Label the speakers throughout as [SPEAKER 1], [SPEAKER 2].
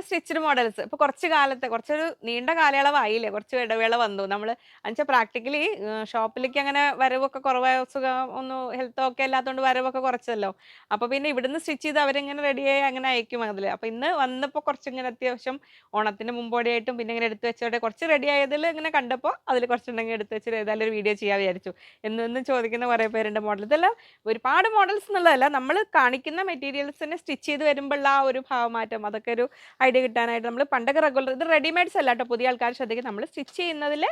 [SPEAKER 1] നമ്മുടെ stitched models ഇപ്പൊ കുറച്ച് കാലത്തെ കുറച്ചൊരു നീണ്ട കാലയളവായില്ലേ? കുറച്ച് ഇടവേള വന്നു. നമ്മൾ എന്നുവെച്ചാൽ പ്രാക്ടിക്കലി ഷോപ്പിലേക്ക് അങ്ങനെ വരവൊക്കെ കുറവായ സുഖം ഒന്നും ഹെൽത്തോ ഒക്കെ അല്ലാത്തതുകൊണ്ട് വരവൊക്കെ കുറച്ചല്ലോ. അപ്പൊ പിന്നെ ഇവിടുന്ന് സ്റ്റിച്ച് ചെയ്ത് അവരിങ്ങനെ റെഡിയായി അങ്ങനെ അയക്കും അതിൽ അപ്പൊ ഇന്ന് വന്നപ്പോൾ കുറച്ചിങ്ങനെ അത്യാവശ്യം ഓണത്തിന് മുമ്പോടിയായിട്ടും പിന്നെ ഇങ്ങനെ എടുത്തു വെച്ചോടെ കുറച്ച് റെഡി ആയതിൽ ഇങ്ങനെ കണ്ടപ്പോൾ അതിൽ കുറച്ചുണ്ടെങ്കിൽ എടുത്തു വെച്ചിട്ട് ഏതായാലും ഒരു വീഡിയോ ചെയ്യാൻ വിചാരിച്ചു. എന്നും ചോദിക്കുന്ന കുറേ പേരുണ്ട് മോഡൽ ഇതെല്ലാം ഒരുപാട് മോഡൽസ് എന്നുള്ളതല്ല നമ്മൾ കാണിക്കുന്ന മെറ്റീരിയൽസിനെ സ്റ്റിച്ച് ചെയ്ത് വരുമ്പോഴുള്ള ആ ഒരു ഭാവമാറ്റം അതൊക്കെ ഒരു ഐഡിയ കിട്ടാനായിട്ട് നമ്മൾ പണ്ടൊക്കെ റെഗുലർ ഇത് റെഡിമെയ്ഡ്സ് അല്ല കേട്ടോ പുതിയ ആൾക്കാർ ശ്രദ്ധിക്കും. നമ്മൾ സ്റ്റിച്ച് ചെയ്യുന്നതിൽ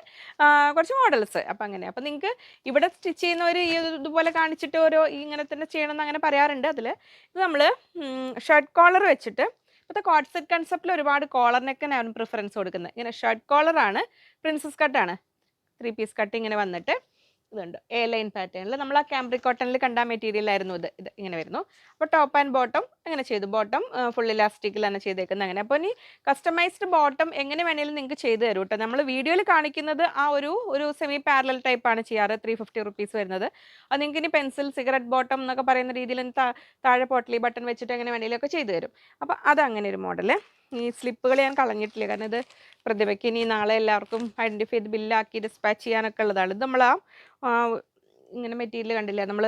[SPEAKER 1] കുറച്ച് മോഡൽസ് അപ്പം അങ്ങനെ. അപ്പം നിങ്ങൾക്ക് ഇവിടെ സ്റ്റിച്ച് ചെയ്യുന്ന ഒരു ഇതുപോലെ കാണിച്ചിട്ട് ഓരോ ഇങ്ങനെ തന്നെ ചെയ്യണമെന്ന് അങ്ങനെ പറയാറുണ്ട്. അതിൽ ഇത് നമ്മൾ ഷർട്ട് കോളർ വെച്ചിട്ട് ഇപ്പോഴത്തെ കോട്ട് സെറ്റ് കൺസെപ്റ്റിൽ ഒരുപാട് കോളർ നെക്കിനാണ് പ്രിഫറൻസ് കൊടുക്കുന്നത് ഇങ്ങനെ ഷർട്ട് കോളറാണ് പ്രിൻസസ് കട്ടാണ് ത്രീ പീസ് കട്ട് ഇങ്ങനെ വന്നിട്ട് ഇതുണ്ട്. എ ലൈൻ പാറ്റേണിൽ നമ്മൾ ആ ക്യാമ്പ്രി കോട്ടണിൽ കണ്ട മെറ്റീരിയൽ ആയിരുന്നു ഇത്. ഇത് ഇങ്ങനെ വരുന്നു. അപ്പോൾ ടോപ്പ് ആൻഡ് ബോട്ടം അങ്ങനെ ചെയ്തു. ബോട്ടം ഫുൾ ഇലാസ്റ്റിക്കിൽ തന്നെ ചെയ്തേക്കുന്നത് അങ്ങനെ. അപ്പോൾ ഇനി കസ്റ്റമൈസ്ഡ് ബോട്ടം എങ്ങനെ വേണേലും നിങ്ങൾക്ക് ചെയ്തു തരും കേട്ടോ നമ്മൾ വീഡിയോയിൽ കാണിക്കുന്നത് ആ ഒരു ഒരു സെമി പാരലൽ ടൈപ്പാണ് ചെയ്യാറ്. ത്രീ ഫിഫ്റ്റി റുപ്പീസ് വരുന്നത്. അത് നിങ്ങൾക്ക് ഇനി പെൻസിൽ സിഗരറ്റ് ബോട്ടം എന്നൊക്കെ പറയുന്ന രീതിയിൽ താഴെ പോട്ടലി ബട്ടൺ വെച്ചിട്ട് എങ്ങനെ വേണേലും ഒക്കെ ചെയ്തു തരും. അപ്പോൾ അത് അങ്ങനെ ഒരു മോഡൽ ഈ സ്ലിപ്പുകൾ ഞാൻ കളഞ്ഞിട്ടില്ല. കാരണം ഇത് പ്രതിഭയ്ക്ക് ഇനി നാളെ എല്ലാവർക്കും ഐഡന്റിഫൈ ചെയ്ത് ബില്ലാക്കി ഡിസ്പാച്ച് ചെയ്യാനൊക്കെ ഉള്ളതാണ്. ഇത് നമ്മൾ ആ ഇങ്ങനെ മെറ്റീരിയൽ കണ്ടില്ല? നമ്മൾ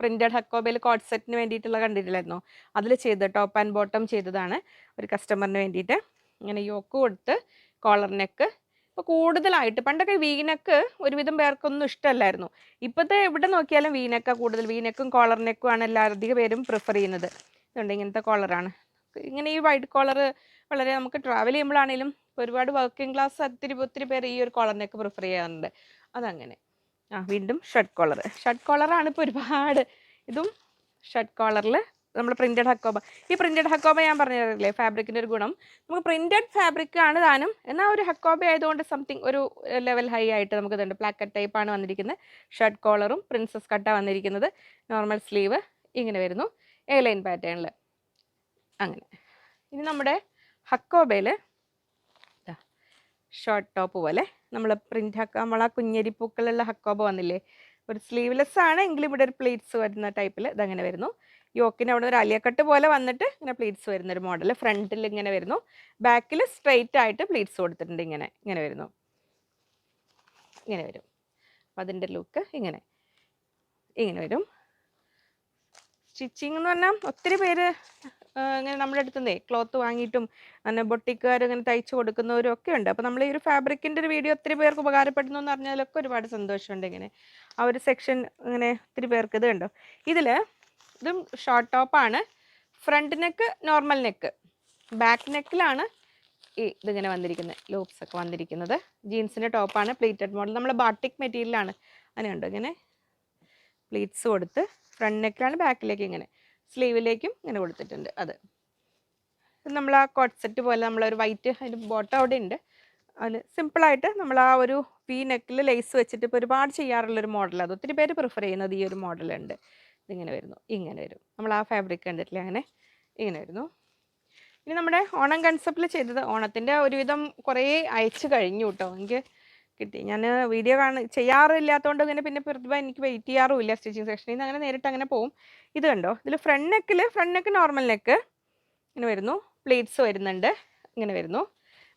[SPEAKER 1] പ്രിന്റഡ് ഹക്കോബേൽ കോഡ് സെറ്റിന് വേണ്ടിയിട്ടുള്ള കണ്ടിട്ടില്ലായിരുന്നോ? അതിൽ ചെയ്ത് ടോപ്പ് ആൻഡ് ബോട്ടം ചെയ്തതാണ് ഒരു കസ്റ്റമറിന് വേണ്ടിയിട്ട്. ഇങ്ങനെ യോക്ക് കൊടുത്ത് കോളർ നെക്ക് ഇപ്പോൾ കൂടുതലായിട്ട് പണ്ടൊക്കെ വീനക്ക് ഒരുവിധം പേർക്കൊന്നും ഇഷ്ടമല്ലായിരുന്നു. ഇപ്പോഴത്തെ എവിടെ നോക്കിയാലും വീനക്ക കൂടുതൽ. വീനക്കും കോളർ നെക്കും ആണ് എല്ലാ അധിക പേരും പ്രിഫർ ചെയ്യുന്നത്. ഇതുണ്ട് ഇങ്ങനത്തെ കോളറാണ് ഇങ്ങനെ ഈ വൈറ്റ് കോളർ വളരെ നമുക്ക് ട്രാവൽ ചെയ്യുമ്പോഴാണെങ്കിലും ഒരുപാട് വർക്കിംഗ് ക്ലാസ് ഒത്തിരി ഒത്തിരി പേര് ഈ ഒരു കോളറിനൊക്കെ പ്രിഫർ ചെയ്യാറുണ്ട്. അതങ്ങനെ. ആ വീണ്ടും ഷർട്ട് കോളർ ഷർട്ട് കോളറാണ് ഇപ്പോൾ ഒരുപാട് ഇതും ഷർട്ട് കോളറിൽ നമ്മൾ പ്രിന്റഡ് ഹക്കോബ ഈ പ്രിന്റഡ് ഹക്കോബ ഞാൻ പറഞ്ഞില്ലേ ഫാബ്രിക്കിന്റെ ഒരു ഗുണം. നമുക്ക് പ്രിന്റഡ് ഫാബ്രിക് ആണ് താനും. എന്നാൽ ഒരു ഹക്കോബ ആയതുകൊണ്ട് സംതിങ് ഒരു ലെവൽ ഹൈ ആയിട്ട് നമുക്ക് ഇതുണ്ട്. പ്ലാക്കറ്റ് ടൈപ്പാണ് വന്നിരിക്കുന്നത് ഷർട്ട് കോളറും പ്രിൻസസ് കട്ട വന്നിരിക്കുന്നത്. നോർമൽ സ്ലീവ് ഇങ്ങനെ വരുന്നു. എ ലൈൻ പാറ്റേണിൽ അങ്ങനെ. ഇനി നമ്മുടെ ഹക്കോബയിൽ ഷോർട്ട് ടോപ്പ് പോലെ നമ്മൾ പ്രിന്റ് ഹക്ക നമ്മൾ ആ കുഞ്ഞരി പൂക്കളുള്ള ഹക്കോബ വന്നില്ലേ? ഒരു സ്ലീവ്ലെസ് ആണ്. എങ്കിലും ഇവിടെ ഒരു പ്ലേറ്റ്സ് വരുന്ന ടൈപ്പിൽ ഇതങ്ങനെ വരുന്നു. യോക്കിന് അവിടെ ഒരു അലിയക്കട്ട് പോലെ വന്നിട്ട് ഇങ്ങനെ പ്ലീറ്റ്സ് വരുന്ന ഒരു മോഡൽ ഫ്രണ്ടിൽ ഇങ്ങനെ വരുന്നു. ബാക്കിൽ സ്ട്രെയിറ്റ് ആയിട്ട് പ്ലീറ്റ്സ് കൊടുത്തിട്ടുണ്ട് ഇങ്ങനെ. ഇങ്ങനെ വരുന്നു. ഇങ്ങനെ വരും. അപ്പം അതിന്റെ ലുക്ക് ഇങ്ങനെ. ഇങ്ങനെ വരും. സ്റ്റിച്ചിങ് എന്ന് പറഞ്ഞാൽ ഒത്തിരി പേര് ഇങ്ങനെ നമ്മുടെ അടുത്ത് നിന്നേ ക്ലോത്ത് വാങ്ങിയിട്ടും അങ്ങനെ ബൊട്ടിക്കാർ ഇങ്ങനെ തയ്ച്ചു കൊടുക്കുന്നവരും ഒക്കെ ഉണ്ട്. അപ്പോൾ നമ്മൾ ഈ ഒരു ഫാബ്രിക്കിന്റെ ഒരു വീഡിയോ ഒത്തിരി പേർക്ക് ഉപകാരപ്പെടുന്നു എന്ന് പറഞ്ഞാലൊക്കെ ഒരുപാട് സന്തോഷമുണ്ട് ഇങ്ങനെ. ആ ഒരു സെക്ഷൻ ഇങ്ങനെ ഒത്തിരി പേർക്ക് ഇത് കണ്ടോ. ഇതിൽ ഇതും ഷോർട്ട് ടോപ്പാണ് front neck normal neck. Back നെക്കിലാണ് ഈ ഇതിങ്ങനെ വന്നിരിക്കുന്നത് ലൂപ്സ് ഒക്കെ വന്നിരിക്കുന്നത്. ജീൻസിന്റെ ടോപ്പാണ് പ്ലീറ്റഡ് മോഡൽ. നമ്മൾ ബാട്ടിക് മെറ്റീരിയലാണ്. അങ്ങനെ ഉണ്ടോ ഇങ്ങനെ പ്ലീറ്റ്സ് കൊടുത്ത് ഫ്രണ്ട് നെക്കാണ് ബാക്കിലേക്ക് ഇങ്ങനെ. സ്ലീവിലേക്കും ഇങ്ങനെ കൊടുത്തിട്ടുണ്ട് അത്. നമ്മൾ ആ കോട്ട് സെറ്റ് പോലെ നമ്മളൊരു വൈറ്റ് അതിന്റെ ബോട്ടം അവിടെ ഉണ്ട്. അതിൽ സിമ്പിളായിട്ട് നമ്മൾ ആ ഒരു വി നെക്കിൽ ലേസ് വെച്ചിട്ട് ഇപ്പോൾ ഒരുപാട് ചെയ്യാറുള്ളൊരു മോഡൽ അത് ഒത്തിരി പേര് പ്രിഫർ ചെയ്യുന്നത് ഈ ഒരു മോഡലുണ്ട് ഇതിങ്ങനെ വരുന്നു ഇങ്ങനെ വരും. നമ്മൾ ആ ഫാബ്രിക് കണ്ടിട്ടില്ല അങ്ങനെ? ഇങ്ങനെ വരുന്നു. ഇനി നമ്മുടെ ഓണം കൺസെപ്റ്റിൽ ചെയ്തത് ഓണത്തിന്റെ ഒരുവിധം കുറേ അയച്ചു കഴിഞ്ഞു കേട്ടോ. എനിക്ക് കിട്ടി. ഞാൻ വീഡിയോ കാണ ചെയ്യാറില്ലാത്തതുകൊണ്ട് ഇങ്ങനെ പിന്നെ പ്രതിഭ എനിക്ക് വെയിറ്റ് ചെയ്യാറുമില്ല. സ്റ്റിച്ചിങ് സെക്ഷനിൽ നിന്ന് അങ്ങനെ നേരിട്ട് അങ്ങനെ പോകും ഇത് കണ്ടോ? ഇതിൽ ഫ്രണ്ട് നെക്കിൽ ഫ്രണ്ട് നെക്ക് നോർമൽ നെക്ക് ഇങ്ങനെ വരുന്നു. പ്ലേറ്റ്സ് വരുന്നുണ്ട്. ഇങ്ങനെ വരുന്നു.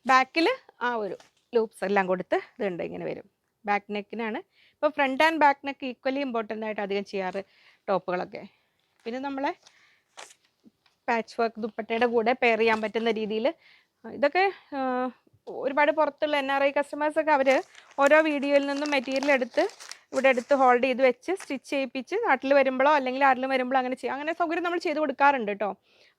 [SPEAKER 1] ബാക്കിൽ ആ ഒരു ലൂപ്സ് എല്ലാം കൊടുത്ത് ഇതുണ്ട് ഇങ്ങനെ വരും. ബാക്ക് നെക്കിനാണ് ഇപ്പോൾ front and back neck equally important ആയിട്ട് അധികം ചെയ്യാറ് ടോപ്പുകളൊക്കെ. പിന്നെ നമ്മളെ പാച്ച് വർക്ക് ദുപ്പട്ടയുടെ കൂടെ പെയർ ചെയ്യാൻ പറ്റുന്ന രീതിയിൽ ഇതൊക്കെ ഒരുപാട് പുറത്തുള്ള എൻ ആർ ഐ കസ്റ്റമേഴ്സൊക്കെ അവർ ഓരോ വീഡിയോയിൽ നിന്നും മെറ്റീരിയൽ എടുത്ത് ഇവിടെ എടുത്ത് ഹോൾഡ് ചെയ്ത് വെച്ച് സ്റ്റിച്ച് ചെയ്യിപ്പിച്ച് നാട്ടിൽ വരുമ്പോഴോ അല്ലെങ്കിൽ ആരിലും വരുമ്പോഴോ അങ്ങനെ ചെയ്യാം. അങ്ങനെ സൗകര്യം നമ്മൾ ചെയ്ത് കൊടുക്കാറുണ്ട് കേട്ടോ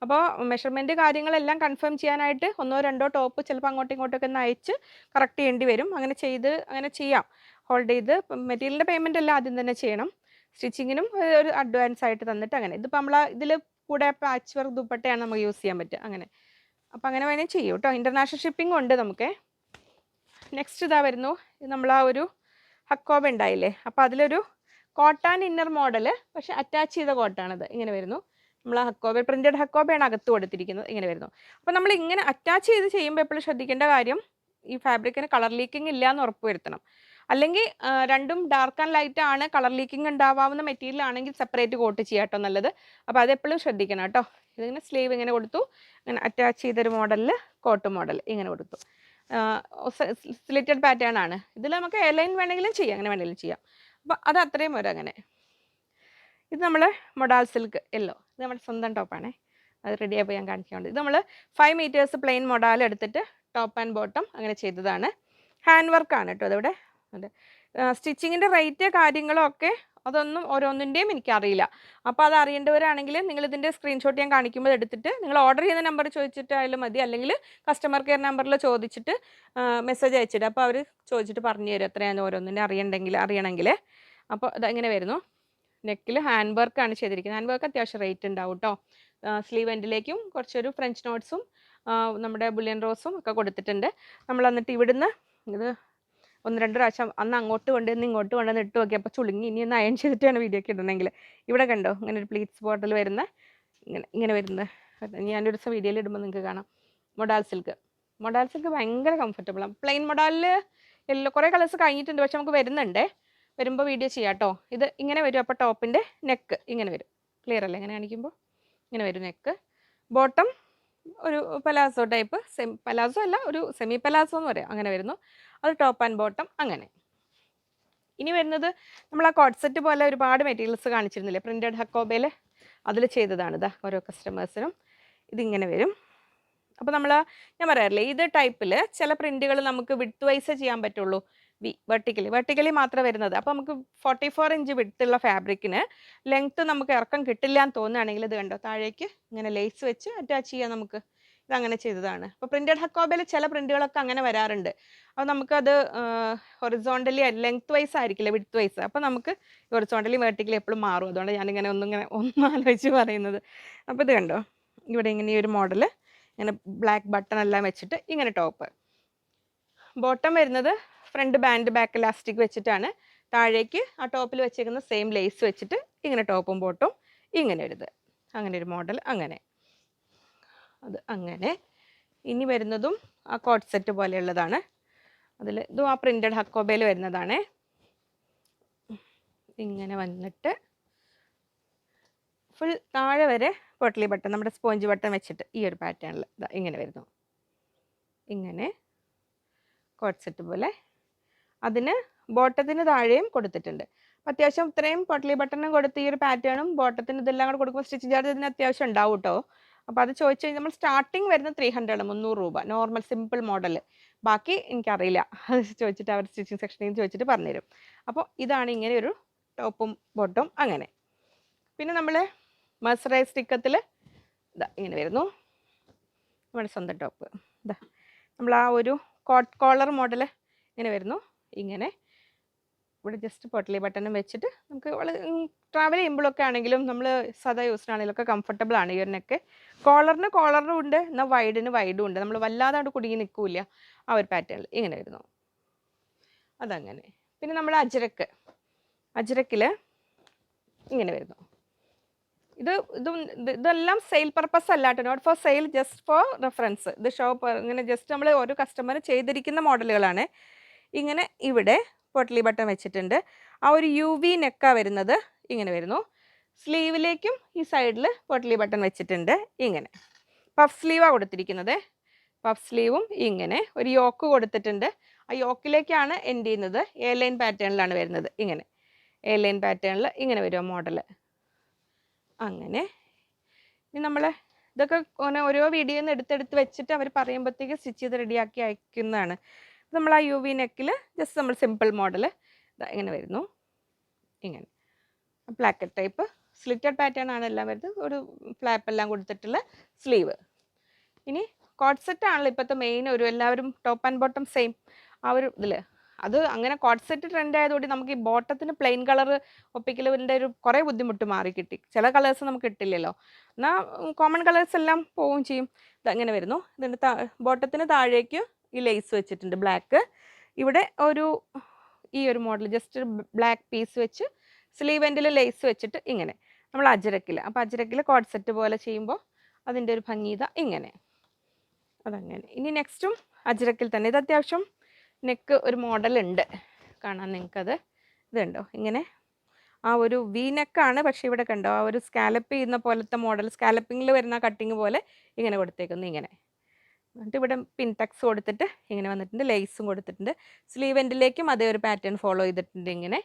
[SPEAKER 1] അപ്പോൾ മെഷർമെന്റ് കാര്യങ്ങളെല്ലാം കൺഫേം ചെയ്യാനായിട്ട് ഒന്നോ രണ്ടോ ടോപ്പ് ചിലപ്പോൾ അങ്ങോട്ടും ഇങ്ങോട്ടൊക്കെ ഒന്ന് അയച്ച് കറക്റ്റ് ചെയ്യേണ്ടി വരും. അങ്ങനെ ചെയ്ത് അങ്ങനെ ചെയ്യാം. ഹോൾഡ് ചെയ്ത് മെറ്റീരിയലിന്റെ പേയ്മെന്റ് എല്ലാം ആദ്യം തന്നെ ചെയ്യണം. സ്റ്റിച്ചിങ്ങിനും ഒരു അഡ്വാൻസ് ആയിട്ട് തന്നിട്ട് അങ്ങനെ. ഇതിപ്പോൾ നമ്മൾ ഇതിൽ കൂടെ പാച്ച് വർക്ക് ദുപ്പട്ടയാണ് നമുക്ക് യൂസ് ചെയ്യാൻ പറ്റുക. അങ്ങനെ. അപ്പോൾ അങ്ങനെ വേണേൽ ചെയ്യും കേട്ടോ ഇന്റർനാഷണൽ ഷിപ്പിംഗ് ഉണ്ട് നമുക്ക്. നെക്സ്റ്റ് ഇതാ വരുന്നു. നമ്മൾ ആ ഒരു ഹക്കോബ ഉണ്ടായില്ലേ? അപ്പോൾ അതിലൊരു കോട്ടാൻ ഇന്നർ മോഡൽ പക്ഷേ അറ്റാച്ച് ചെയ്ത കോട്ടാണത് ഇങ്ങനെ വരുന്നു. നമ്മൾ ആ ഹക്കോബ പ്രിന്റഡ് ഹക്കോബയാണ് അകത്ത് കൊടുത്തിരിക്കുന്നത്. ഇങ്ങനെ വരുന്നു. അപ്പോൾ നമ്മൾ ഇങ്ങനെ അറ്റാച്ച് ചെയ്ത് ചെയ്യുമ്പോൾ എപ്പോഴും ശ്രദ്ധിക്കേണ്ട കാര്യം ഈ ഫാബ്രിക്കിന് കളർ ലീക്കിംഗ് ഇല്ല എന്ന് ഉറപ്പ് വരുത്തണം. അല്ലെങ്കിൽ രണ്ടും ഡാർക്ക് ആൻഡ് ലൈറ്റ് ആണ്. കളർ ലീക്കിംഗ് ഉണ്ടാവാവുന്ന മെറ്റീരിയൽ ആണെങ്കിൽ സെപ്പറേറ്റ് കോട്ട് ചെയ്യാം കേട്ടോ നല്ലത്. അപ്പോൾ അതെപ്പോഴും ശ്രദ്ധിക്കണം കേട്ടോ ഇതിങ്ങനെ സ്ലീവ് ഇങ്ങനെ കൊടുത്തു. ഇങ്ങനെ അറ്റാച്ച് ചെയ്തൊരു മോഡലിൽ കോട്ട് മോഡൽ ഇങ്ങനെ കൊടുത്തു. സ്ലിറ്റഡ് പാറ്റേൺ ആണ്. ഇതിൽ നമുക്ക് എലൈൻ വേണമെങ്കിലും ചെയ്യാം അങ്ങനെ വേണമെങ്കിലും ചെയ്യാം. അപ്പോൾ അത് അത്രയും വരും അങ്ങനെ. ഇത് നമ്മൾ മൊഡാൽ സിൽക്ക് യെല്ലോ ഇത് നമ്മുടെ സ്വന്തം ടോപ്പാണേ അത് റെഡി ആയപ്പോൾ ഞാൻ കാണിക്കാറുണ്ട് ഇത് നമ്മൾ ഫൈവ് മീറ്റേഴ്സ് പ്ലെയിൻ മൊഡാൽ എടുത്തിട്ട് ടോപ്പ് ആൻഡ് ബോട്ടം അങ്ങനെ ചെയ്തതാണ്. ഹാൻഡ് വർക്കാണ് കേട്ടോ അതിവിടെ അതെ. സ്റ്റിച്ചിങ്ങിന്റെ റേറ്റ് കാര്യങ്ങളും ഒക്കെ അതൊന്നും ഓരോന്നിന്റെയും എനിക്കറിയില്ല. അപ്പോൾ അത് അറിയേണ്ടവരാണെങ്കിൽ നിങ്ങൾ ഇതിന്റെ സ്ക്രീൻഷോട്ട് ഞാൻ കാണിക്കുമ്പോൾ എടുത്തിട്ട് നിങ്ങൾ ഓർഡർ ചെയ്യുന്ന നമ്പർ ചോദിച്ചിട്ടായാലും മതി. അല്ലെങ്കിൽ കസ്റ്റമർ കെയർ നമ്പറിൽ ചോദിച്ചിട്ട് മെസ്സേജ് അയച്ചിട്ട്. അപ്പോൾ അവർ ചോദിച്ചിട്ട് പറഞ്ഞു തരും എത്രയാണ് ഓരോന്നിന്റെ അറിയണ്ടെങ്കിൽ അറിയണമെങ്കിൽ. അപ്പോൾ ഇങ്ങനെ വരുന്നു? നെക്കിൽ ഹാൻഡ് വർക്കാണ് ചെയ്തിരിക്കുന്നത്. ഹാൻഡ് വർക്ക് അത്യാവശ്യം റേറ്റ് ഉണ്ടാവും കേട്ടോ സ്ലീവ് എൻഡിലേക്കും കുറച്ചൊരു ഫ്രഞ്ച് നോട്ട്സും നമ്മുടെ ബുള്ളിയൻ റോസും ഒക്കെ കൊടുത്തിട്ടുണ്ട്. നമ്മൾ എന്നിട്ട് ഇവിടുന്ന് ഇത് ഒന്ന് രണ്ട് പ്രാവശ്യം അന്ന് അങ്ങോട്ട് കൊണ്ടുവന്ന് ഇങ്ങോട്ട് കൊണ്ടുവന്ന് ഇട്ട് നോക്കി അപ്പോൾ ചുളുങ്ങി. ഇനി ഒന്ന് അയൺ ചെയ്തിട്ടാണ് വീഡിയോ ഒക്കെ ഇടുന്നെങ്കിൽ ഇവിടെ കണ്ടോ? ഇങ്ങനെ ഒരു പ്ലീറ്റ്സ് ബോട്ടിൽ വരുന്ന ഇങ്ങനെ ഇങ്ങനെ വരുന്ന. ഞാനൊരു ദിവസം വീഡിയോയിൽ ഇടുമ്പോൾ നിങ്ങൾക്ക് കാണാം. മൊഡാൽ സിൽക്ക് മൊഡാൽ സിൽക്ക് ഭയങ്കര കംഫർട്ടബിളാണ് പ്ലെയിൻ മൊഡാലിൽ എല്ലോ കുറേ കളേഴ്സ് കഴിഞ്ഞിട്ടുണ്ട്. പക്ഷെ നമുക്ക് വരുന്നുണ്ട്. വരുമ്പോൾ വീഡിയോ ചെയ്യാം കേട്ടോ ഇത് ഇങ്ങനെ വരും. അപ്പോൾ ടോപ്പിന്റെ നെക്ക് ഇങ്ങനെ വരും. ക്ലിയർ അല്ലേ? ഇങ്ങനെ കാണിക്കുമ്പോൾ ഇങ്ങനെ വരും നെക്ക് ബോട്ടം ഒരു പലാസോ ടൈപ്പ് സെമി പലാസോ അല്ല ഒരു സെമി പലാസോ എന്ന് പറയാം. അങ്ങനെ വരുന്നു. അത് ടോപ്പ് ആൻഡ് ബോട്ടം അങ്ങനെ. ഇനി വരുന്നത് നമ്മൾ ആ കോട്ട്സെറ്റ് പോലെ ഒരുപാട് മെറ്റീരിയൽസ് കാണിച്ചിരുന്നില്ലേ? പ്രിന്റഡ് ഹക്കോബയിൽ അതിൽ ചെയ്തതാണ് ഇതാ ഓരോ കസ്റ്റമേഴ്സിനും. ഇതിങ്ങനെ വരും. അപ്പോൾ നമ്മൾ ഞാൻ പറയാറില്ലേ ഇത് ടൈപ്പിൽ ചില പ്രിന്റുകൾ നമുക്ക് വിട്ട് വൈസ് ചെയ്യാൻ പറ്റുള്ളൂ. വി വെർട്ടിക്കലി വെർട്ടിക്കലി മാത്രമേ വരുന്നത്. അപ്പോൾ നമുക്ക് ഫോർട്ടി ഫോർ ഇഞ്ച് വിട്ടുള്ള ഫാബ്രിക്കിന് ലെങ്ത്ത് നമുക്ക് ഇറക്കം കിട്ടില്ല എന്ന് തോന്നുകയാണെങ്കിൽ ഇത് കണ്ടോ? താഴേക്ക് ഇങ്ങനെ ലേസ് വെച്ച് അറ്റാച്ച് ചെയ്യാം നമുക്ക് ഇതങ്ങനെ ചെയ്തതാണ്. അപ്പോൾ പ്രിന്റഡ് ഹക്കോബയിൽ ചില പ്രിന്റുകളൊക്കെ അങ്ങനെ വരാറുണ്ട്. അപ്പോൾ നമുക്കത് ഹൊറിസോണ്ടലി ലെങ്ത് വൈസ് ആയിരിക്കില്ല വിഡ്ത്ത് വൈസ് അപ്പോൾ നമുക്ക് ഹൊറിസോണ്ടലി വേർട്ടിക്കലി എപ്പോഴും മാറും. അതുകൊണ്ട് ഞാനിങ്ങനെ ഒന്നിങ്ങനെ ഒന്നും ആലോചിച്ച് പറയുന്നത്. അപ്പോൾ ഇത് കണ്ടോ? ഇവിടെ ഇങ്ങനെ ഈ ഒരു മോഡൽ ഇങ്ങനെ ബ്ലാക്ക് ബട്ടൺ എല്ലാം വെച്ചിട്ട് ഇങ്ങനെ ടോപ്പ് ബോട്ടം വരുന്നത് ഫ്രണ്ട് ബാൻഡ് ബാക്ക് ഇലാസ്റ്റിക് വെച്ചിട്ടാണ്. താഴേക്ക് ആ ടോപ്പിൽ വെച്ചേക്കുന്ന സെയിം ലേസ് വെച്ചിട്ട് ഇങ്ങനെ ടോപ്പും ബോട്ടും ഇങ്ങനെ ഒരു അങ്ങനെ ഒരു മോഡൽ അങ്ങനെ. അത് അങ്ങനെ. ഇനി വരുന്നതും ആ കോട്ട് സെറ്റ് പോലെയുള്ളതാണ്. അതിൽ ഇതും ആ പ്രിന്റഡ് ഹക്കോബയിൽ വരുന്നതാണ്. ഇങ്ങനെ വന്നിട്ട് ഫുൾ താഴെ വരെ പൊട്ടലി ബട്ടൺ നമ്മുടെ സ്പോഞ്ച് ബട്ടൺ വെച്ചിട്ട് ഈ ഒരു പാറ്റേണിൽ ഇങ്ങനെ വരുന്നു. ഇങ്ങനെ കോട്ട് സെറ്റ് പോലെ അതിന് ബോട്ടത്തിന് താഴെയും കൊടുത്തിട്ടുണ്ട്. അത്യാവശ്യം ഇത്രയും പൊട്ടലി ബട്ടണും കൊടുത്ത് ഈ ഒരു പാറ്റേണും ബോട്ടത്തിന് ഇതെല്ലാം കൂടെ കൊടുക്കുമ്പോൾ സ്റ്റിച്ചിങ് ചാർജ് ഇതിന് അത്യാവശ്യം ഉണ്ടാവും കേട്ടോ അപ്പോൾ അത് ചോദിച്ചു കഴിഞ്ഞാൽ നമ്മൾ സ്റ്റാർട്ടിങ് വരുന്ന ത്രീ ഹൺഡ്രഡ് മുന്നൂറ് രൂപ. നോർമൽ സിമ്പിൾ മോഡൽ ബാക്കി എനിക്കറിയില്ല. അത് ചോദിച്ചിട്ട് അവർ സ്റ്റിച്ചിങ് സെക്ഷനിൽ നിന്ന് ചോദിച്ചിട്ട് പറഞ്ഞുതരും. അപ്പോൾ ഇതാണ് ഇങ്ങനെ ഒരു ടോപ്പും ബോട്ടും അങ്ങനെ. പിന്നെ നമ്മൾ മസറൈസ് സ്റ്റിക്കത്തിൽ ഇതാ ഇങ്ങനെ വരുന്നു. നമ്മുടെ സ്വന്തം ടോപ്പ്. ഇതാ നമ്മൾ ആ ഒരു കോട്ട് കോളർ മോഡൽ ഇങ്ങനെ വരുന്നു. ഇങ്ങനെ ഇവിടെ ജസ്റ്റ് പൊട്ടലി ബട്ടണും വെച്ചിട്ട് നമുക്ക് ട്രാവൽ ചെയ്യുമ്പോഴൊക്കെ ആണെങ്കിലും നമ്മൾ സദാ യൂസിനാണെങ്കിലൊക്കെ കംഫർട്ടബിൾ ആണ് ഇവരിനൊക്കെ കോളറിന് കോളറും ഉണ്ട് എന്നാൽ വൈഡിന് വൈഡും ഉണ്ട്. നമ്മൾ വല്ലാതെ അവിടെ കുടുങ്ങി നിൽക്കില്ല. ആ ഒരു പാറ്റേണിൽ ഇങ്ങനെ വരുന്നു. അതങ്ങനെ. പിന്നെ നമ്മൾ അജരക്ക്. അജരക്കിൽ ഇങ്ങനെ വരുന്നു. ഇത് ഇതും ഇതെല്ലാം സെയിൽ പർപ്പസ് അല്ല കേട്ടോ not for sale just for reference ഇത് ഷോപ്പ് ഇങ്ങനെ ജസ്റ്റ് നമ്മൾ ഓരോ കസ്റ്റമർ ചെയ്തിരിക്കുന്ന മോഡലുകളാണ് ഇങ്ങനെ ഇവിടെ പൊട്ടലി ബട്ടൺ വെച്ചിട്ടുണ്ട്. ആ ഒരു യു വി നെക്ക വരുന്നത് ഇങ്ങനെ വരുന്നു. സ്ലീവിലേക്കും ഈ സൈഡിൽ പൊട്ടലി ബട്ടൺ വെച്ചിട്ടുണ്ട് ഇങ്ങനെ. പഫ് സ്ലീവാണ് കൊടുത്തിരിക്കുന്നത്. പഫ് സ്ലീവും ഇങ്ങനെ. ഒരു യോക്ക് കൊടുത്തിട്ടുണ്ട്. ആ യോക്കിലേക്കാണ് എൻഡ് ചെയ്യുന്നത്? എ ലൈൻ പാറ്റേണിലാണ് വരുന്നത് ഇങ്ങനെ. എ ലൈൻ പാറ്റേണിൽ ഇങ്ങനെ വരും മോഡൽ അങ്ങനെ. ഇനി നമ്മൾ ഇതൊക്കെ ഓരോ വീഡിയോയിൽ നിന്ന് എടുത്തെടുത്ത് വെച്ചിട്ട് അവർ പറയുമ്പോഴത്തേക്ക് സ്റ്റിച്ച് ചെയ്ത് റെഡിയാക്കി അയക്കുന്നതാണ്. നമ്മൾ ആ യു വി നെക്കിൽ ജസ്റ്റ് നമ്മൾ സിമ്പിൾ മോഡൽ ഇങ്ങനെ വരുന്നു. ഇങ്ങനെ. പ്ലാക്കറ്റ് ടൈപ്പ് സ്ലിറ്റഡ് പാറ്റേൺ ആണ് എല്ലാം വരുന്നത്. ഒരു ഫ്ലാപ്പ് എല്ലാം കൊടുത്തിട്ടുള്ള സ്ലീവ് ഇനി കോട്ട് സെറ്റ് ആണല്ലോ ഇപ്പോഴത്തെ മെയിൻ ഒരു എല്ലാവരും ടോപ്പ് ആൻഡ് ബോട്ടം സെയിം ആ ഒരു ഇതിൽ അത് അങ്ങനെ കോട്ട് സെറ്റ് ട്രെൻഡ് ആയതുകൊണ്ട് നമുക്ക് ഈ ബോട്ടത്തിന് പ്ലെയിൻ കളർ ഒപ്പിക്കലിന്റെ ഒരു കുറേ ബുദ്ധിമുട്ട് മാറി കിട്ടി. ചില കളേഴ്സ് നമുക്ക് കിട്ടില്ലല്ലോ. എന്നാൽ കോമൺ കളേഴ്സ് എല്ലാം പോവുകയും ചെയ്യും. ഇതങ്ങനെ വരുന്നു. ഇതിന്റെ ബോട്ടത്തിന് താഴേക്ക് ഈ ലേസ് വെച്ചിട്ടുണ്ട് ബ്ലാക്ക് ഇവിടെ ഒരു ഈ ഒരു മോഡൽ ജസ്റ്റ് ബ്ലാക്ക് പീസ് വെച്ച് സ്ലീവ് എൻഡിൽ ലേസ് വെച്ചിട്ട് ഇങ്ങനെ. നമ്മൾ അജരക്കിൽ അപ്പോൾ അജരക്കിൽ കോഡ് സെറ്റ് പോലെ ചെയ്യുമ്പോൾ അതിന്റെ ഒരു ഭംഗീത ഇങ്ങനെ. അതങ്ങനെ. ഇനി നെക്സ്റ്റും അജരക്കിൽ തന്നെ. ഇത് അത്യാവശ്യം നെക്ക് ഒരു മോഡൽ ഉണ്ട്. കാണാൻ നിങ്ങൾക്കത് ഇതുണ്ടോ ഇങ്ങനെ. ആ ഒരു വി നെക്കാണ് പക്ഷേ ഇവിടെ കണ്ടോ? ആ ഒരു സ്കാലപ്പ് ചെയ്യുന്ന പോലത്തെ മോഡൽ സ്കാലപ്പിങ്ങിൽ വരുന്ന കട്ടിങ് പോലെ ഇങ്ങനെ കൊടുത്തേക്കുന്നു. ഇങ്ങനെ. എന്നിട്ട് ഇവിടെ പിൻടെക്സ് കൊടുത്തിട്ട് ഇങ്ങനെ വന്നിട്ടുണ്ട് ലേസും കൊടുത്തിട്ടുണ്ട്. സ്ലീവ് എൻഡിലേക്കും അതേ ഒരു പാറ്റേൺ ഫോളോ ചെയ്തിട്ടുണ്ട് ഇങ്ങനെ.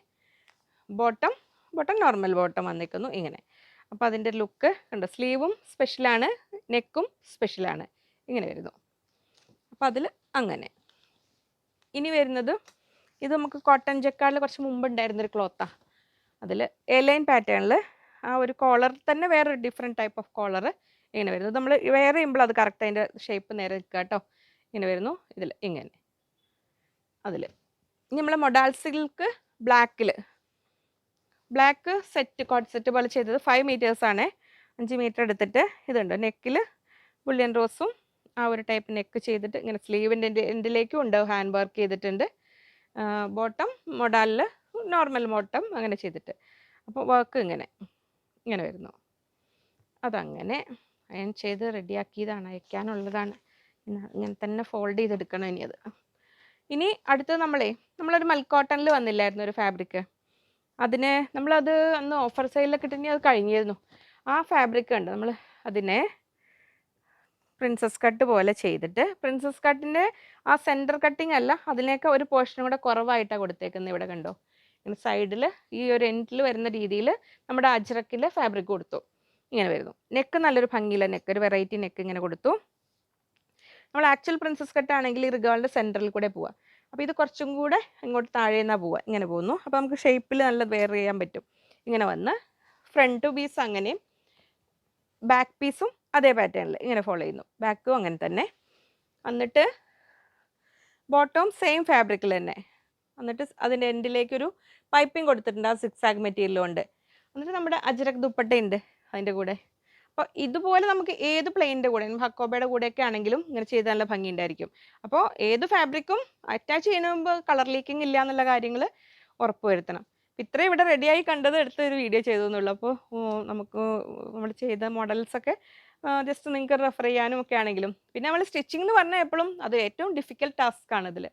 [SPEAKER 1] ബോട്ടം ബോട്ടം നോർമൽ ബോട്ടം വന്നിരിക്കുന്നു ഇങ്ങനെ. അപ്പോൾ അതിന്റെ ലുക്ക് കണ്ടോ? സ്ലീവും സ്പെഷ്യലാണ് നെക്കും സ്പെഷ്യലാണ് ഇങ്ങനെ വരുന്നു. അപ്പോൾ അതിൽ അങ്ങനെ. ഇനി വരുന്നത് ഇത് നമുക്ക് കോട്ടൺ ജക്കാളിൽ കുറച്ച് മുമ്പ് ഉണ്ടായിരുന്നൊരു ക്ലോത്താണ് അതിൽ എലൈൻ പാറ്റേണിൽ ആ ഒരു കോളർ തന്നെ വേറൊരു ഡിഫറെന്റ് ടൈപ്പ് ഓഫ് കോളർ ഇങ്ങനെ വരുന്നു. നമ്മൾ വേറെ ചെയ്യുമ്പോൾ അത് കറക്റ്റ് അതിന്റെ ഷേപ്പ് നേരെ നിൽക്കുക കേട്ടോ. ഇങ്ങനെ വരുന്നു. ഇതിൽ ഇങ്ങനെ. അതിൽ ഇനി നമ്മൾ മൊഡാൽ സിൽക്ക് ബ്ലാക്കിൽ ബ്ലാക്ക് സെറ്റ് കോട്ട് സെറ്റ് പോലെ ചെയ്തത് ഫൈവ് മീറ്റേഴ്സാണ് അഞ്ച് മീറ്റർ എടുത്തിട്ട് ഇതുണ്ട്. നെക്കിൽ ബുള്ളിയൻ റോസും ആ ഒരു ടൈപ്പ് നെക്ക് ചെയ്തിട്ട് ഇങ്ങനെ സ്ലീവിന്റെ എൻഡിലേക്കും ഉണ്ട്. ഹാൻഡ് വർക്ക് ചെയ്തിട്ടുണ്ട്. ബോട്ടം മൊഡാലിൽ നോർമൽ ബോട്ടം അങ്ങനെ ചെയ്തിട്ട്. അപ്പോൾ വർക്ക് ഇങ്ങനെ. ഇങ്ങനെ വരുന്നു. അതങ്ങനെ. അയൺ ചെയ്ത് റെഡിയാക്കിയതാണ് അയക്കാനുള്ളതാണ്. ഇങ്ങനെ തന്നെ ഫോൾഡ് ചെയ്തെടുക്കണം ഇനി അത്. ഇനി അടുത്തത് നമ്മളേ നമ്മളൊരു മൽക്കോട്ടണിൽ വന്നില്ലായിരുന്നു ഒരു ഫാബ്രിക് അതിന് നമ്മളത് അന്ന് ഓഫർ സെയിലൊക്കെ ഇട്ടിനി അത് കഴിഞ്ഞിരുന്നു. ആ ഫാബ്രിക് ഉണ്ട് നമ്മൾ അതിനെ പ്രിൻസസ് കട്ട് പോലെ ചെയ്തിട്ട് പ്രിൻസസ് കട്ടിന്റെ ആ സെന്റർ കട്ടിങ് അല്ല അതിനേക്കാൾ ഒരു പോർഷനും കൂടെ കുറവായിട്ടാണ് കൊടുത്തേക്കുന്നത് ഇവിടെ കണ്ടോ? സൈഡിൽ ഈ ഒരു എൻഡിൽ വരുന്ന രീതിയിൽ നമ്മുടെ അജ്രക്കിൽ ഫാബ്രിക് കൊടുത്തു. ഇങ്ങനെ വരുന്നു. നെക്ക് നല്ലൊരു ഭംഗിയില്ല. നെക്ക് ഒരു വെറൈറ്റി നെക്ക് ഇങ്ങനെ കൊടുത്തു. നമ്മൾ ആക്ച്വൽ പ്രിൻസസ് കട്ട് ആണെങ്കിൽ റിഗാളിന്റെ സെന്ററിൽ കൂടെ പോവാം. അപ്പോൾ ഇത് കുറച്ചും കൂടെ ഇങ്ങോട്ട് താഴെ നിന്നാണ് പോവുക ഇങ്ങനെ പോകുന്നു. അപ്പോൾ നമുക്ക് ഷേപ്പിൽ നല്ല വെയർ ചെയ്യാൻ പറ്റും. ഇങ്ങനെ വന്ന് ഫ്രണ്ട് പീസ് അങ്ങനെയും ബാക്ക് പീസും അതേ പാറ്റേണിൽ ഇങ്ങനെ ഫോളോ ചെയ്യുന്നു. ബാക്കും അങ്ങനെ തന്നെ. എന്നിട്ട് ബോട്ടവും സെയിം ഫാബ്രിക്കിൽ തന്നെ. എന്നിട്ട് അതിന്റെ എൻഡിലേക്കൊരു പൈപ്പിംഗ് കൊടുത്തിട്ടുണ്ട്. ആ സിക്സ് ആഗ് മെറ്റീരിയൽ ഉണ്ട് എന്നിട്ട് നമ്മുടെ അജ്രക് ദുപ്പട്ടയുണ്ട്. അതിന്റെ കൂടെ. അപ്പോൾ ഇതുപോലെ നമുക്ക് ഏത് പ്ലെയിനിന്റെ കൂടെ ഹക്കോബയുടെ കൂടെയൊക്കെ ആണെങ്കിലും ഇങ്ങനെ ചെയ്താൽ നല്ല ഭംഗി ഉണ്ടായിരിക്കും അപ്പോൾ ഏത് ഫാബ്രിക്കും അറ്റാച്ച് ചെയ്യുന്ന മുമ്പ് കളർ ലീക്കിംഗ് ഇല്ല എന്നുള്ള കാര്യങ്ങൾ ഉറപ്പുവരുത്തണം. ഇത്രയും ഇവിടെ റെഡിയായി കണ്ടത് എടുത്ത് ഒരു വീഡിയോ ചെയ്തു എന്നുള്ളൂ. അപ്പോൾ നമുക്ക് നമ്മൾ ചെയ്ത മോഡൽസൊക്കെ ജസ്റ്റ് നിങ്ങൾക്ക് റെഫർ ചെയ്യാനും ഒക്കെ ആണെങ്കിലും. പിന്നെ നമ്മൾ സ്റ്റിച്ചിങ് എന്ന് പറഞ്ഞാൽ എപ്പോഴും അത് ഏറ്റവും ഡിഫിക്കൽട്ട് ടാസ്ക് ആണ് ഇതിൽ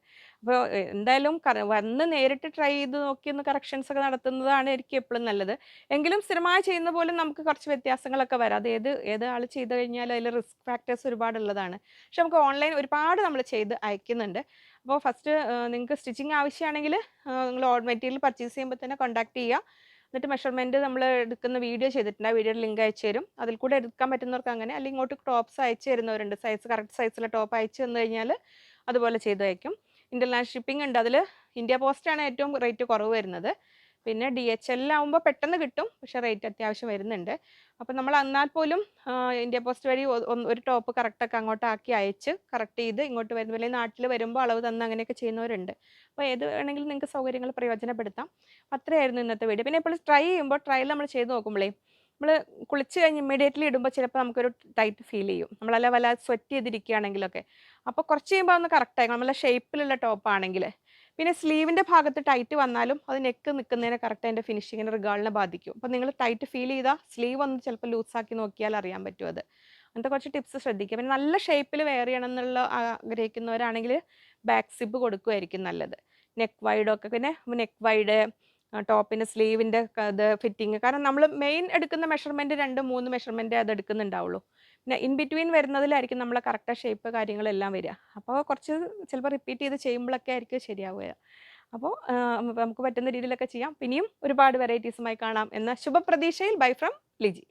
[SPEAKER 1] അപ്പോൾ എന്തായാലും വന്ന് നേരിട്ട് ട്രൈ ചെയ്ത് നോക്കി ഒന്ന് കറക്ഷൻസ് ഒക്കെ നടത്തുന്നതാണ് എനിക്ക് എപ്പോഴും നല്ലത്. എങ്കിലും സ്ഥിരമായി ചെയ്യുന്ന പോലെ നമുക്ക് കുറച്ച് വ്യത്യാസങ്ങളൊക്കെ വരാം. അത് ഏത് ഏത് ആൾ ചെയ്ത് കഴിഞ്ഞാൽ അതിൽ റിസ്ക് ഫാക്ടേഴ്സ് ഒരുപാടുള്ളതാണ്. പക്ഷെ നമുക്ക് ഓൺലൈൻ ഒരുപാട് നമ്മൾ ചെയ്ത് അയക്കുന്നുണ്ട്. അപ്പോൾ ഫസ്റ്റ് നിങ്ങൾക്ക് സ്റ്റിച്ചിങ് ആവശ്യമാണെങ്കിൽ നിങ്ങൾ ഓഡ് മെറ്റീരിയൽ പർച്ചേസ് ചെയ്യുമ്പോൾ തന്നെ കോൺടാക്ട് ചെയ്യുക. എന്നിട്ട് മെഷർമെന്റ് നമ്മൾ എടുക്കുന്ന വീഡിയോ ചെയ്തിട്ടുണ്ട്. ആ വീഡിയോയുടെ ലിങ്ക് അയച്ചു തരും. അതിൽ കൂടെ എടുക്കാൻ പറ്റുന്നവർക്ക് അങ്ങനെ അല്ലെങ്കിൽ ഇങ്ങോട്ട് ടോപ്സ് അയച്ചു തരുന്നവരുണ്ട്. സൈസ് കറക്റ്റ് സൈസിലെ ടോപ്പ് അയച്ചു തന്നു കഴിഞ്ഞാൽ അതുപോലെ ചെയ്തു അയക്കും ഇന്റർനാഷണൽ ഷിപ്പിംഗ് ഉണ്ട്. അതിൽ ഇന്ത്യ പോസ്റ്റാണ് ഏറ്റവും റേറ്റ് കുറവ് വരുന്നത്. പിന്നെ ഡി എച്ച് എല്ലാവുമ്പോൾ പെട്ടെന്ന് കിട്ടും പക്ഷേ റേറ്റ് അത്യാവശ്യം വരുന്നുണ്ട്. അപ്പോൾ നമ്മൾ എന്നാൽ പോലും ഇന്ത്യ പോസ്റ്റ് വഴി ഒരു ടോപ്പ് കറക്റ്റൊക്കെ അങ്ങോട്ട് ആക്കി അയച്ച് കറക്റ്റ് ചെയ്ത് ഇങ്ങോട്ട് വരുന്ന അല്ലെങ്കിൽ നാട്ടിൽ വരുമ്പോൾ അളവ് തന്ന് അങ്ങനെയൊക്കെ ചെയ്യുന്നവരുണ്ട്. അപ്പോൾ ഏത് വേണമെങ്കിലും നിങ്ങൾക്ക് സൗകര്യങ്ങൾ പ്രയോജനപ്പെടുത്താം. അത്രയായിരുന്നു ഇന്നത്തെ വീഡിയോ പിന്നെ ഇപ്പോൾ ട്രൈ ചെയ്യുമ്പോൾ ട്രയൽ നമ്മൾ ചെയ്ത് നോക്കുമ്പോഴേ നമ്മൾ കുളിച്ച് കഴിഞ്ഞ് ഇമ്മീഡിയറ്റ്ലി ഇടുമ്പോൾ ചിലപ്പോൾ നമുക്കൊരു ടൈറ്റ് ഫീൽ ചെയ്യും. നമ്മളല്ല വല്ല സ്വെറ്റ് ചെയ്തിരിക്കുകയാണെങ്കിലൊക്കെ. അപ്പോൾ കുറച്ച് കഴിയുമ്പോൾ ഒന്ന് കറക്റ്റായി നമ്മളെ ഷേപ്പിലുള്ള ടോപ്പ് ആണെങ്കിൽ പിന്നെ സ്ലീവിന്റെ ഭാഗത്ത് ടൈറ്റ് വന്നാലും അത് നെക്ക് നിൽക്കുന്നതിനെ കറക്റ്റ് അതിന്റെ ഫിനിഷിങ്ങിന്റെ റിഗാളിനെ ബാധിക്കും. അപ്പോൾ നിങ്ങൾ ടൈറ്റ് ഫീൽ ചെയ്താൽ സ്ലീവ് ഒന്ന് ചിലപ്പോൾ ലൂസാക്കി നോക്കിയാൽ അറിയാൻ പറ്റും അത്. അങ്ങനത്തെ കുറച്ച് ടിപ്സ് ശ്രദ്ധിക്കുക. പിന്നെ നല്ല ഷേപ്പിൽ വെയർ ചെയ്യണം എന്നുള്ള ആഗ്രഹിക്കുന്നവരാണെങ്കിൽ ബാക്ക് സിബ് കൊടുക്കുമായിരിക്കും നല്ലത്. നെക്ക് വൈഡൊക്കെ പിന്നെ നെക്ക് വൈഡ് ടോപ്പിന്റെ സ്ലീവിന്റെ ഇത് ഫിറ്റിങ് കാരണം നമ്മൾ മെയിൻ എടുക്കുന്ന മെഷർമെന്റ് രണ്ട് മൂന്ന് മെഷർമെന്റ് അത് എടുക്കുന്നുണ്ടാവുള്ളൂ. പിന്നെ ഇൻ ബിറ്റ്വീൻ വരുന്നതിലായിരിക്കും നമ്മളെ കറക്റ്റ് ഷേപ്പ് കാര്യങ്ങളെല്ലാം വരിക. അപ്പോൾ കുറച്ച് ചിലപ്പോൾ റിപ്പീറ്റ് ചെയ്ത് ചെയ്യുമ്പോഴൊക്കെ ആയിരിക്കും ശരിയാവുക. അപ്പോൾ നമുക്ക് പറ്റുന്ന രീതിയിലൊക്കെ ചെയ്യാം. പിന്നെയും ഒരുപാട് വെറൈറ്റീസുമായി കാണാം എന്ന ശുഭപ്രതീക്ഷയിൽ ബൈ ഫ്രം ലിജി.